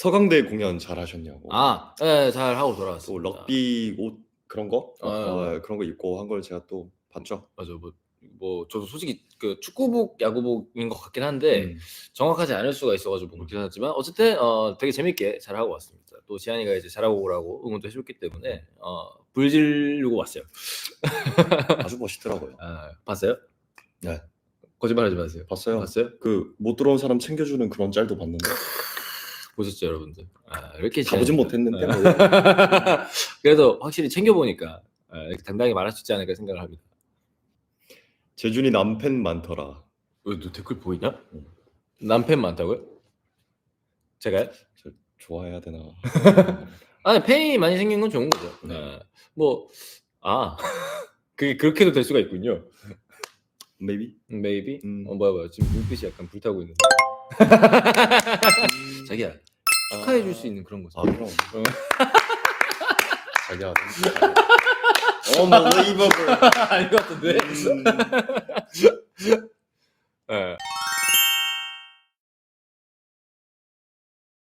서강대 공연 잘 하셨냐고. 아, 네, 잘 하고 또 돌아왔습니다. 럭비 옷 그런 거 아, 어, 그런 거 입고 한 걸 제가 또 봤죠. 맞아, 뭐, 뭐 저도 솔직히 그 축구복, 야구복인 것 같긴 한데 음. 정확하지 않을 수가 있어가지고 그렇긴 하지만 어쨌든 어, 되게 재밌게 잘 하고 왔습니다. 또 지한이가 이제 잘하고 오라고 응원도 해줬기 때문에 어, 불 지르고 왔어요. 아주 멋있더라고요. 아, 봤어요? 네. 거짓말하지 마세요. 봤어요. 봤어요? 그 못 들어온 사람 챙겨주는 그런 짤도 봤는데 보셨죠, 여러분들? 아, 이렇게 가보진 못했는데 어. 뭐. 그래도 확실히 챙겨보니까 아, 이렇게 당당히 말할 수 있지 않을까 생각을 합니다. 재준이 남팬 많더라. 왜 너 댓글 보이냐? 응. 남팬 많다고요? 제가요? 저 좋아해야 되나? 아, 팬이 많이 생긴 건 좋은 거죠. 네. 뭐, 아, 그게 그렇게도 될 수가 있군요. Maybe. Maybe? 음. 어, 뭐야, 뭐야. 지금 눈빛이 약간 불타고 있는 데. 자기야, 축하해 줄 수 있는 그런 거죠. 아 그럼. 어. 자기야. Unbelievable. 아닌 것 같은데? 음. 예.